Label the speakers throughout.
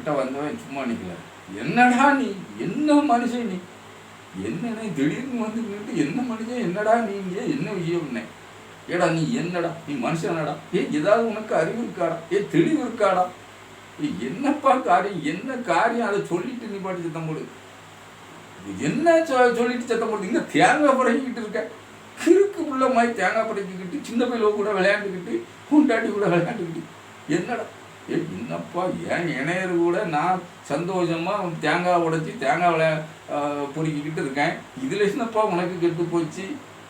Speaker 1: கிட்ட வந்தவன் சும்மா நிற்கல என்னடா நீ? என்ன மனுஷன் நீ? என்னண்ணே திடீர்னு வந்து என்ன மனுஷன்? என்னடா நீங்க என்ன விஷயம்னே ஏடா நீ என்னடா? நீ மனுஷனடா ஏ ஏதாவது உனக்கு அறிவு இருக்காடா? ஏ தெளிவு இருக்காடா? என்னப்பா காரியம்? என்ன காரியம்? அதை சொல்லிட்டு நீ பாட்டு சத்தம் போடு. என்ன சொல்லிட்டு சத்தம் போடு இங்க தேங்காய் புடைக்கிட்டு இருக்க. கிறுக்கு உள்ள மாதிரி தேங்காய் புடைக்கிக்கிட்டு சின்ன பையில கூட விளையாண்டுக்கிட்டு குண்டாட்டி கூட விளையாண்டுக்கிட்டு. என்னடா? ஏ என்னப்பா ஏன் இணையர் கூட நான் சந்தோஷமாக தேங்காய் உடைச்சி தேங்காய் விளையா இருக்கேன். இதில் என்னப்பா உனக்கு கெட்டு போச்சு?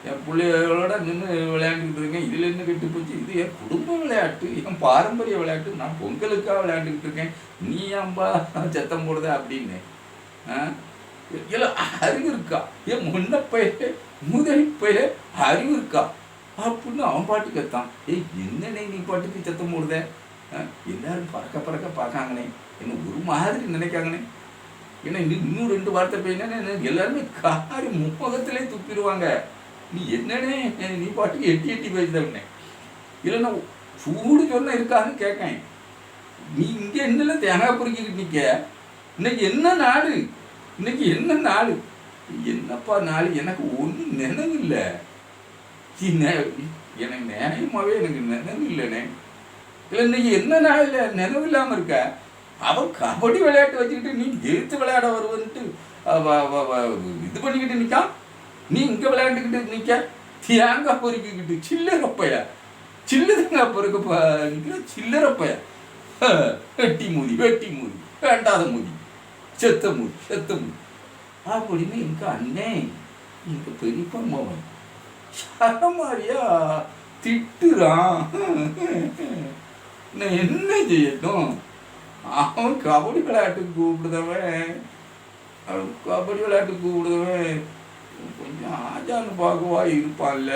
Speaker 1: என் பிள்ளைகளோட நின்று விளையாண்டுக்கிட்டு இருக்கேன். இதில் என்ன கெட்டு போச்சு? இது என் குடும்ப விளையாட்டு என் பாரம்பரிய விளையாட்டு. நான் பொங்கலுக்காக விளையாண்டுக்கிட்டு இருக்கேன். நீ ஏன்பா சத்தம் போடுத அப்படின்னு? இல்லை அறிவு இருக்கா? என் முன்ன பைய முதல் பைய அறிவு இருக்கா? அப்படின்னு அவன் பாட்டு கத்தான் ஏய் என்ன நீ பாட்டுக்கு சத்தம் போடுத? எல்லாரும் பறக்க பறக்க பார்க்காங்கண்ணே. என்ன ஒரு மாதிரி நினைக்காங்கண்ணே. ஏன்னா இன்னும் இன்னும் ரெண்டு வார்த்தை பேசினா எல்லாருமே காரி முப்பகத்திலே துப்பிடுவாங்க. நீ என்னண்ணே நீ பாட்டுக்கு எட்டி எட்டி பேசுதவனே இல்லைன்னா சூடு சொன்ன இருக்கான்னு கேட்கேன். நீ இங்கே என்னல தேங்காய் பொறுக்கிட்டு நிற்க? இன்னைக்கு என்ன நாடு இன்னைக்கு என்ன நாடு என்னப்பா நாள்? எனக்கு ஒன்றும் நினைவு இல்லை எனக்கு நியாயமாகவே எனக்கு நினைவு இல்லைண்ணே இல்லை இன்னைக்கு என்ன நாள் இல்லை நினைவு இல்லாமல் இருக்க. அவன் கபடி விளையாட்டு வச்சுக்கிட்டு நீ எழுத்து விளையாட வருவன்ட்டு இது பண்ணிக்கிட்டு நிற்கான் நீ இங்கே விளையாண்டுக்கிட்டு நிற்க தேங்காய் பொறுக்கிக்கிட்டு சில்லறப்பைய சில்லறங்காய் பொறுக்க சில்லறப்பையா சில்லறப்பைய வெட்டி மூதி வெட்டி மூதி வேண்டாத மூதி செத்த மூதி செத்த மூதி அப்படின்னு எங்க அண்ணே? எங்க பெரியப்பா மகன் சரமாரியா திட்டுறான். நான் என்ன செய்யட்டும்? அவன் கபடி விளையாட்டுக்கு கூப்பிடுதவன். அவன் கபடி விளையாட்டுக்கு கூப்பிடுதவன். கொஞ்சம் ஆஜான்னு பார்க்கவா இருப்பான்ல.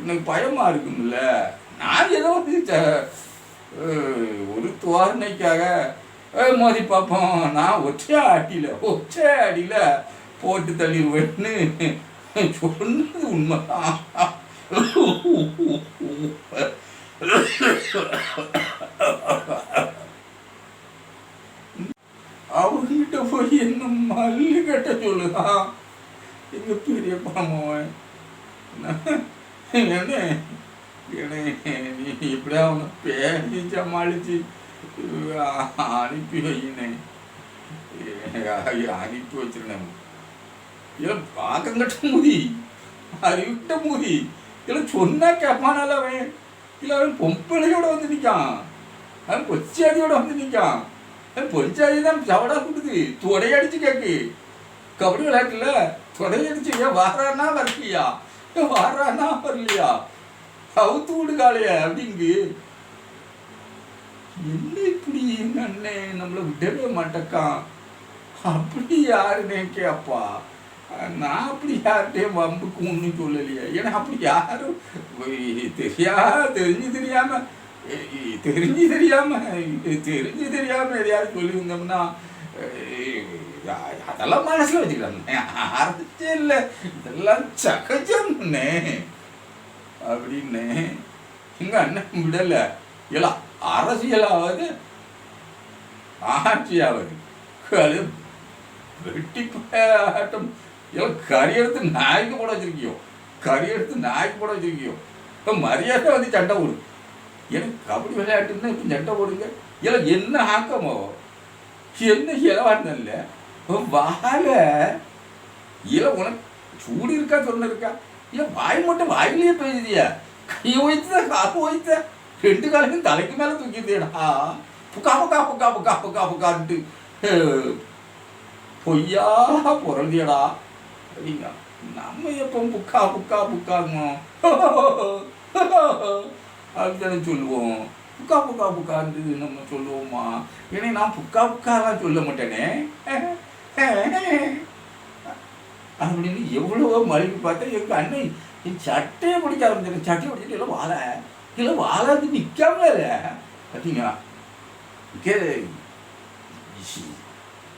Speaker 1: எனக்கு பயமா இருக்கும்ல. நான் ஏதோ வந்து ஒரு தோரணைக்காக மோதி பார்ப்போம் நான் ஒற்றையா அடியில ஒற்றையா அடியில போட்டு தள்ளிடுவேன்னு சொன்னது உண்மைதான். அவங்கிட்ட போய் என்ன மல்லு கட்ட சொல்லுதான் எங்க பெரிய பாமவன் என்ன என்ன நீ இப்படியா அவனை பேசி சமாளிச்சு அஹ், அனுப்பி வையினேன் அனுப்பி வச்சிருந்தேன் இவன் பார்க்கங்கட்ட மூதி அறிவிட்ட மூதி இல்லை சொன்னா கேட்பானால அவன் இல்லை அவன் பொம்பளையோட வந்து நிற்கான் அவன் கொச்சியாதியோட வந்து நிற்கான் அவன் பொறிச்சாதி தான் சவடா கொடுக்குது தொடையடிச்சு கேக்கு கபடி விளையாட்டுல தொடையடிச்சு ஏன் வாரானா வரலையா ஏன் வாரானா வரலையா அவுத்து விடு காளைய அப்படிங்கு என்ன இப்படி எங்க அண்ணன் நம்மளை விடவே மாட்டக்கான் அப்படி யாருன்னு கேப்பா நான் அப்படி யார்கிட்டையும் வம்புக்கு ஒன்றும் சொல்லலையே. ஏன்னா அப்படி யாரும் தெரியா தெரிஞ்சு தெரியாம தெரிஞ்சு தெரியாம தெரிஞ்சு தெரியாம எதையாவது சொல்லியிருந்தோம்னா அதெல்லாம் மனசுல வச்சுக்கலாம். அரசே இல்லை. இதெல்லாம் சகஜம்னே. அப்படின்னு எங்க அண்ணன் விடல. இல்ல அரசியலாவது ஆட்சியாவது அது வெட்டி ஆட்டம் எல்லாம் கறி எடுத்து நாய்க்கு போட வச்சிருக்கியோ? கறி எடுத்து நாய்க்கு போட வச்சிருக்கியோ? இப்போ மரியாதை வந்து சண்டை போடு. எனக்கு கபடி விளையாட்டுன்னா இப்போ சண்டை போடுங்க. இல்லை என்ன ஆக்கமோ? என்ன இலவாட்டினல்ல வாழை. இல்ல உனக்கு சூடு இருக்கா சொன்ன இருக்கா? ஏன் வாய் மட்டும் வாயிலேயே பேசுதியா? கை வைத்த காப்பு வைத்த ரெண்டு காலையும் தலைக்கு மேலே தூக்கிடுதேடா. புக்கா புக்கா புக்கா புக்கா புக்கா புக்கான்ட்டு. அஹ், பொய்யா பொருள்தியடா அப்படிங்க நம்ம எப்போ புக்கா புக்கா புக்காங்க அப்படித்தானே சொல்லுவோம். புக்கா புக்கா புக்கான்ட்டு நம்ம சொல்லுவோமா? ஏன்னா நான் புக்கா புக்காலாம் சொல்ல மாட்டேனே. அப்படின்னு எவ்வளவோ மறுபடி பார்த்தா எங்கள் அண்ணன் என் சட்டையை பிடிக்க ஆரம்பிச்சிருக்கேன் சட்டையை பிடிச்சிட்டு எல்லாம் வாழ. இல்லை வாழாது நிற்காம இல்லை. பார்த்தீங்களா கே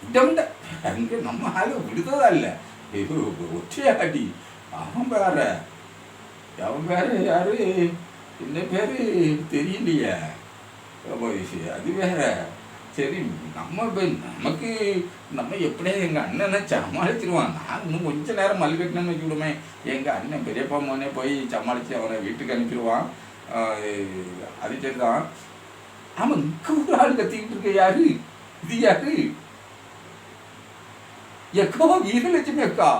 Speaker 1: இடம் அங்கே நம்ம ஆளு விடுததா இல்லை. ஐயோ ஒற்றையாடி அவன் வேற அவன் வேற யாரு? என்ன பேரு? தெரியலையே. அது வேற. சரி நம்ம நமக்கு நம்ம எப்படியா எங்கள் அண்ணனை சமாளிச்சிருவான். நான் இன்னும் கொஞ்ச நேரம் மல்கட்டினு வச்சுக்கிடுமே. எங்கள் அண்ணன் பெரியப்பா மோனே போய் சமாளித்து அவனை வீட்டுக்கு அனுப்பிடுவான். அது அது சரிதான். ஆமாம் இங்கே ஒரு ஆள் கத்திக்கிட்டு இருக்க யாரு? இது யாரு? எக்கோ வீரலட்சுமி அக்கா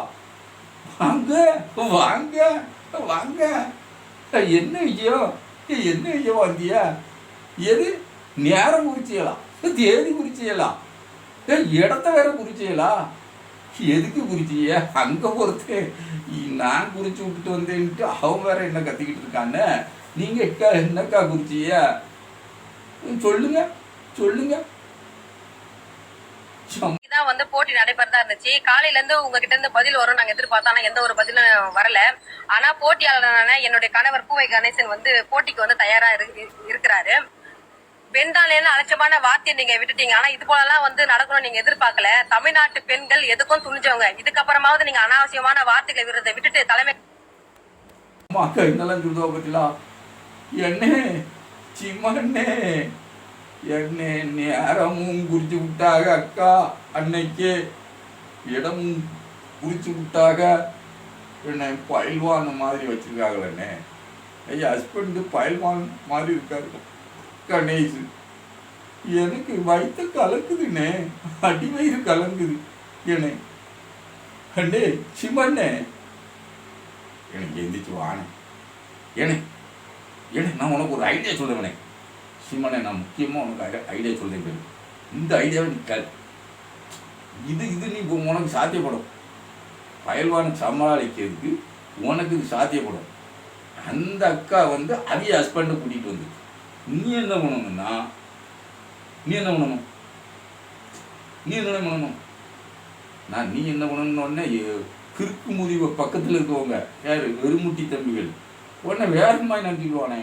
Speaker 1: வாங்க வாங்க வாங்க என்ன விஷயம் என்ன விஷயம் வந்தியா எது நேரம் குறிச்சியலாம் தேதி குறிச்சியலாம் இடத்த வேற குறிச்சியலா எதுக்கு குறிச்சிய அங்க பொறுத்து நான் குறிச்சு விட்டுட்டு வந்தேன்ட்டு அவன் வேற என்ன கத்திக்கிட்டு இருக்கான்னு நீங்க என்னக்கா குறிச்சிய சொல்லுங்க சொல்லுங்க சம்
Speaker 2: தான் வந்து போட்டி நடைபெறதா இருந்துச்சு. காலையில இருந்து உங்ககிட்ட இருந்து பதில் வரும். நாங்க எதிர்பார்த்தோம் ஆனா எந்த ஒரு பதிலும் வரல. ஆனா போட்டியாளரான என்னுடைய கணவர் பூவை கணேசன் வந்து போட்டிக்கு வந்து தயாரா இரு- இருக்கிறாரு. பெண்தானேன்னு அலட்சமான வார்த்தையை நீங்க விட்டுட்டீங்க. ஆனா இது போலலாம் வந்து நடக்கணும் நீங்க எதிர்பார்க்கல. தமிழ்நாட்டு பெண்கள் எதுக்கும் துணிஞ்சவங்க. இதுக்கப்புறமாவது நீங்க அனாவசியமான வார்த்தைகளை விடுறதை விட்டுட்டு தலைமை
Speaker 1: அக்கா என்னெல்லாம் சொல்லுவா பத்திலா எண்ணே சிம்மண்ணே. என்னை நேரமும் குறிச்சு விட்டாக அக்கா. அன்னைக்கே இடமும் குறிச்சு விட்டாக என்னை பயில்வான் மாதிரி வச்சிருக்காங்களே என் ஹஸ்பண்டு பயில்வான் மாதிரி இருக்காரு. கணேஷ் எனக்கு வயிற்று கலக்குதுண்ணே அடி வயிறு கலங்குது. என்னை அண்ணே சிம்மண்ணே எனக்கு எந்திரிச்சு வானே. ஏனே ஏனே நான் உனக்கு ஒரு ஐடியா சொல்லுவேனே சீமானே நான் முக்கியமாக உனக்கு ஐடியா சொல்றேன் இந்த ஐடியாவை நீ கேள். இது இது நீ உனக்கு சாத்தியப்படும். பயல்வான சமாளிக்கிறதுக்கு உனக்கு இது சாத்தியப்படும். அந்த அக்கா வந்து அவிய ஹஸ்பண்டை கூட்டிகிட்டு வந்து நீ என்ன பண்ணணும்னா நீ என்ன பண்ணணும்? நீ என்ன பண்ணணும்? நான் நீ என்ன பண்ணணும்னு உடனே கிறுக்கு முறிவு பக்கத்தில் இருக்கவங்க யார் வெறுமுட்டி தம்பிகள் உடனே வேறு மாதிரி நினச்சிக்குவானே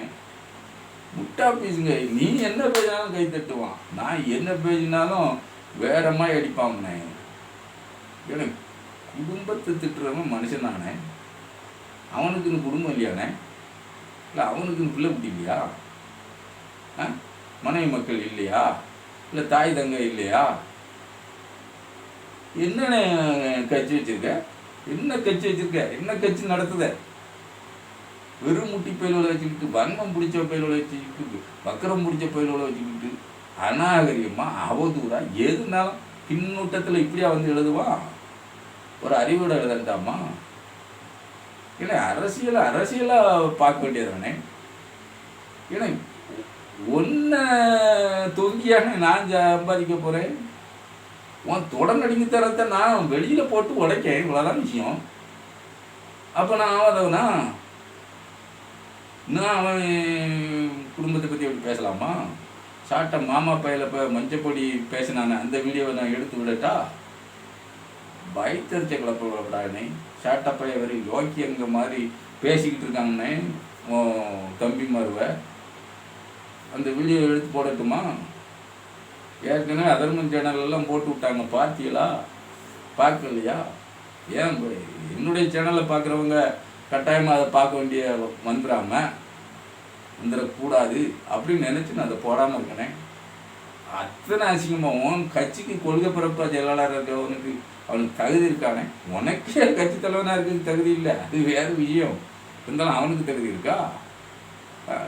Speaker 1: முட்டா பேசுங்க. நீ என்ன பேசினாலும் கை தட்டுவான். நான் என்ன பேசினாலும் வேற மாதிரி அடிப்பாங்கண்ணே எனக்கு குடும்பத்தை திட்டுறவன் மனுஷன் தானே? அவனுக்குன்னு குடும்பம் இல்லையானே? இல்லை அவனுக்குன்னு பிள்ளை குட்டி இல்லையா? ஆ? மனைவி மக்கள் இல்லையா? இல்லை தாய் தங்க இல்லையா? என்னண்ணே கட்சி வச்சிருக்க? என்ன கட்சி வச்சிருக்க? என்ன கட்சி நடத்துத? வெறும் முட்டி பயிலோட வச்சுக்கிட்டு வன்மம் பிடிச்ச பயிலோட வச்சுக்கிட்டு வக்கரம் பிடிச்ச பயிலோட வச்சுக்கிட்டு அநாகரிகமாக அவதூறா எதுனாலும் பின்னூட்டத்தில் இப்படியா வந்து எழுதுவான் ஒரு அறிவோட எழுதண்டாமா? இல்லை அரசியலை அரசியலாக பார்க்க வேண்டியதானே ஏன்னா ஒன்றை தொங்கியாக நான் சம்பாதிக்க போகிறேன் உன் தொடர் தரத்தை நான் வெளியில் போட்டு உடைக்கேன். இவ்வளோதான் விஷயம். அப்போ நான் ஆகாதவனா இன்னும் அவன் குடும்பத்தை பற்றி அப்படி பேசலாமா? சாட்டை மாமா பையில இப்போ மஞ்சப்பொடி பேசினானே அந்த வீடியோவை நான் எடுத்து விடட்டா? பயத்தறிச்ச குழப்ப சாட்டை பைய வரை யோக்கியங்க மாதிரி பேசிக்கிட்டு இருக்காங்கண்ணே உன் தம்பி மருவ. அந்த வீடியோ எடுத்து போடட்டுமா? ஏற்கனவே அதர்மன் சேனல்லாம் போட்டு விட்டாங்க பார்த்தீங்களா பார்க்கலையா? ஏன் என்னுடைய சேனலை பார்க்குறவங்க கட்டாயமாக அதை பார்க்க வேண்டிய வந்துடாமல் வந்துடக்கூடாது அப்படின்னு நினச்சி நான் அதை போடாமல் இருக்கனே அத்தனை அசிங்கமாக உன் கட்சிக்கு கொள்கை பிறப்பா செயலாளர் அவனுக்கு அவனுக்கு தகுதி இருக்கானே? உனக்கே கட்சி தலைவனாக இருக்கிறதுக்கு தகுதி இல்லை. அது வேறு விஷயம். இருந்தாலும் அவனுக்கு தகுதி இருக்கா?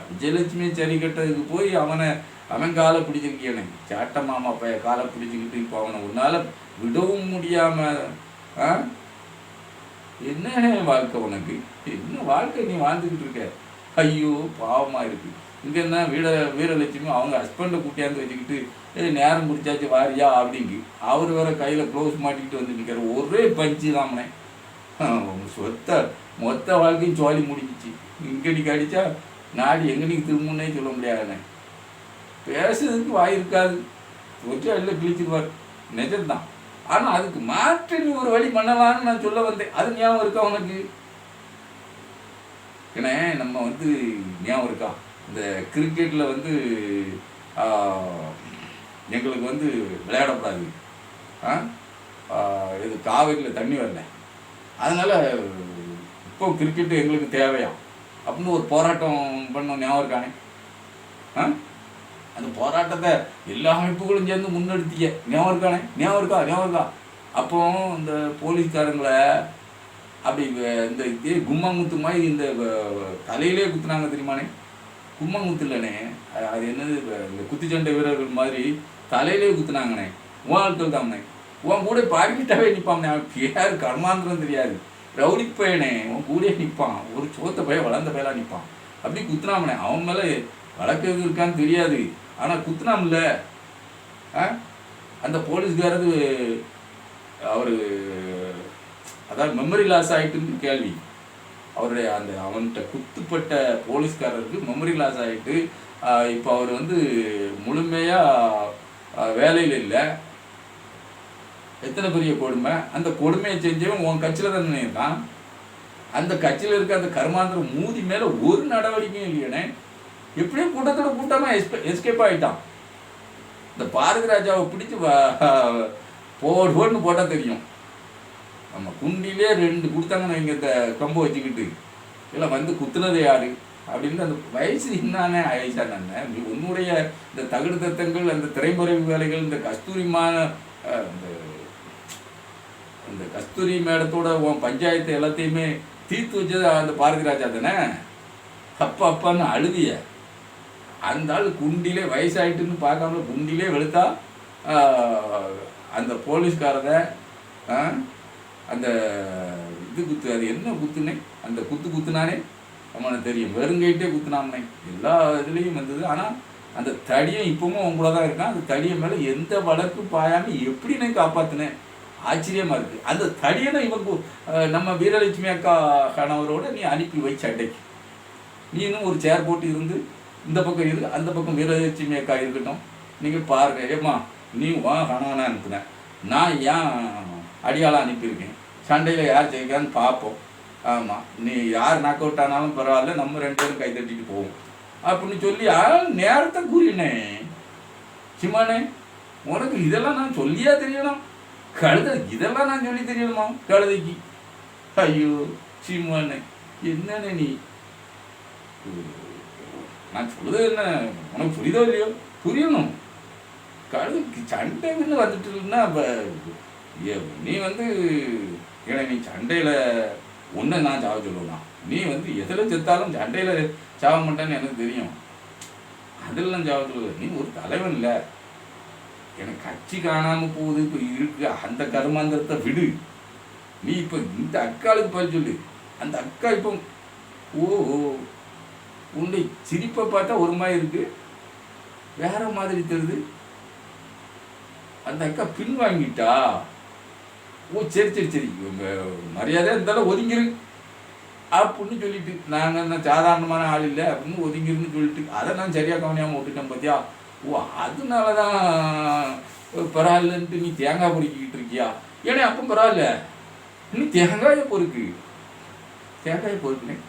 Speaker 1: விஜயலட்சுமி சரி கட்டதுக்கு போய் அவனை அவன் காலை பிடிச்சிருக்கியானே? சாட்ட மாமா பைய காலை பிடிச்சிக்கிட்டு இப்போ அவனை உன்னால் விடவும் முடியாம ஆ? என்ன வாழ்க்கை உனக்கு? என்ன வாழ்க்கை நீ வாழ்ந்துக்கிட்டு இருக்க? ஐயோ பாவமாக இருக்குது இங்கே என்ன வீர வீரலட்சுமி அவங்க ஹஸ்பண்டை கூட்டியாந்து வச்சுக்கிட்டு ஏய் நேரம் முடிச்சாச்சு வாரியா? அப்படிங்கு அவர் வேற கையில் க்ளோஸ் மாட்டிக்கிட்டு வந்து நிற்கிற ஒரே பஞ்சு தாமனே சொத்த மொத்த வாழ்க்கையும் சோழி முடிஞ்சிச்சு. இங்கே நீ கடிச்சா நாடு எங்கே நீ திரும்புன்னே சொல்ல முடியாதுண்ணே. பேசுறதுக்கு வாய் இருக்காது. ஒற்றை எல்லாம் கிழிச்சிருவார். நிஜம்தான். ஆனால் அதுக்கு மாற்று நீ ஒரு வழி பண்ணலான்னு நான் சொல்ல வந்தேன். அது ஞாபகம் இருக்கா உனக்கு? ஏன்னா நம்ம வந்து ஞாபகம் இருக்கா? இந்த கிரிக்கெட்டில் வந்து எங்களுக்கு வந்து விளையாடக்கூடாது ஆ இது காவிரியில் தண்ணி வரல. அதனால் இப்போ கிரிக்கெட்டு எங்களுக்கு தேவையாம் அப்படின்னு ஒரு போராட்டம் பண்ண ஞாபகம் இருக்கானே ஆ? அந்த போராட்டத்தை எல்லா அமைப்புகளும் சேர்ந்து முன்னெடுத்திக்க ஞாபகம் இருக்கானே ஞாபகம் இருக்கா? ஞாபகம் இருக்கா? அப்போ இந்த போலீஸ்காரங்களை அப்படி இந்த இதே கும்மாங்குத்து மாதிரி இந்த தலையிலே குத்துனாங்க தெரியுமானே கும்மாங்குத்து இல்லைண்ணே அது என்னது இந்த குத்துச்சண்டை வீரர்கள் மாதிரி தலையிலே குத்துனாங்கண்ணே. உன் ஆட்கள் தானே உன் கூட பாடிக்கிட்டாவே நிற்பான் அவன் பேர் கர்மாந்திரம் தெரியாது. ரவுடி பையனே உன் கூடயே நிற்பான் ஒரு சோத்த பையன் வளர்ந்த பையலா நிற்பான் அப்படி குத்துனாமனே அவன் மேலே வழக்கு எதுவும் இருக்கான்னு தெரியாது. ஆனால் குத்துனாம்ல ஆ அந்த போலீஸ்காரது அவர் அதாவது மெமரி லாஸ் ஆயிட்டுன்னு கேள்வி. அவருடைய அந்த அவன்கிட்ட குத்துப்பட்ட போலீஸ்காரருக்கு மெமரி லாஸ் ஆகிட்டு இப்போ அவர் வந்து முழுமையாக வேலையில் இல்லை. எத்தனை பெரிய கொடுமை? அந்த கொடுமையை செஞ்சவன் உன் கட்சியில் தானே இருக்கான் அந்த கட்சியில் இருக்க அந்த கர்மாந்திரம் மூதி மேலே ஒரு நடவடிக்கையும் இல்லையனே எப்படியும் கூட்டத்தோட கூட்டமாக எஸ்பே எஸ்கேப் ஆகிட்டான் இந்த பாரதி ராஜாவை பிடிச்சி போடு போடுன்னு போட்டால் தெரியும். நம்ம குண்டிலே ரெண்டு கொடுத்தாங்கன்னு இங்கே இந்த கம்பு வச்சுக்கிட்டு. இல்லை வந்து குத்துனது யாரு? அப்படின்னு அந்த வயசு என்னானே ஆயிஷா நான் உன்னுடைய இந்த தகுடு தத்தங்கள் அந்த திரைமறைவு வேலைகள் இந்த கஸ்தூரிமான அந்த இந்த இந்த கஸ்தூரி மேடத்தோட உன் பஞ்சாயத்து எல்லாத்தையுமே தீர்த்து வச்சது அந்த பாரதி ராஜா தானே? அப்பா அப்பான்னு அழுதிய. அந்த ஆள் குண்டிலே வயசாயிட்டுன்னு பார்க்காமல குண்டிலே வெளுத்தா அந்த போலீஸ்காரத ஆ அந்த இது குத்து அது என்ன குத்துனே? அந்த குத்து குத்துனானே அவனுக்கு தெரியும். வெறுங்கைட்டே குத்துனாமனே. எல்லா இதுலேயும் வந்தது. ஆனால் அந்த தடியும் இப்பவும் உங்கள தான் இருக்கான். அந்த தடியை மேலே எந்த வழக்கு பாயாமல் எப்படி நான் காப்பாற்றினேன் ஆச்சரியமாக இருக்குது அந்த தடியனை இவங்க நம்ம வீரலட்சுமி அக்கா கணவரோட நீ அனுப்பி வச்சு சண்டைக்கு நீனும் ஒரு சேர் போட்டு இருந்து இந்த பக்கம் இரு அந்த பக்கம் வீரலட்சுமி அக்கா இருக்கட்டும். நீங்கள் பாருங்க. ஏம்மா நீ வா கணவனை அனுப்புனேன். நான் ஏன் அடியாளம் அனுப்பியிருக்கேன்? சண்டையில் யார் ஜெயிக்கிறான்னு பார்ப்போம். ஆமாம் நீ யார் நாக் அவுட் ஆனாலும் பரவாயில்ல நம்ம ரெண்டு பேரும் கை தட்டிட்டு போவோம். அப்படின்னு சொல்லி ஆ நேரத்தை கூறினே. சிம்மானே உனக்கு இதெல்லாம் நான் சொல்லியா தெரியணும். கழுத இதெல்லாம் நான் சொல்லி தெரியணுமா? கழுதைக்கு. ஐயோ சிம்மானே என்னண்ணே நீ? நான் சொல்லுது என்ன? உனக்கு புரியுதோ இல்லையோ? புரியணும். கழுதைக்கு சண்டைன்னு வந்துட்டு அப்ப, நீ வந்து ஏன்னா நீ சண்டையில் ஒன்றை நான் சாவ சொல்லுவேன்? நீ வந்து எதில் செத்தாலும் சண்டையில் சாவ மாட்டேன்னு எனக்கு தெரியும். அதெல்லாம் சாவ சொல்லுவ நீ ஒரு தலைவன் இல்லை. எனக்கு கட்சி காணாமல் போகுது. இப்போ இருக்கு. அந்த கருமாந்திரத்தை விடு. நீ இப்போ இந்த அக்காளுக்கு பதில் சொல்லு. அந்த அக்கா இப்போ ஓ ஓ, உன்னை சிரிப்பை பார்த்தா ஒரு மாதிரி இருக்கு. வேற மாதிரி தெரியுது. அந்த அக்கா பின் வாங்கிட்டா. ஓ சரி சரி சரி. மரியாதையாக இருந்தாலும் ஒதுங்கிரு. அப்படின்னு சொல்லிட்டு நாங்கள் என்ன சாதாரணமான ஆள் இல்லை அப்படின்னு ஒதுங்கிருன்னு சொல்லிட்டு அதை நான் சரியாக கவனியாமல் விட்டுட்டேன் பார்த்தியா ஓ அதனால தான் பரவாயில்லன்ட்டு நீ தேங்காய் பொறுக்கிக்கிட்டு இருக்கியா? ஏன்னா அப்போ பரவாயில்ல. நீ தேங்காயை பொறுக்கு. தேங்காயை பொறுக்குனேன்.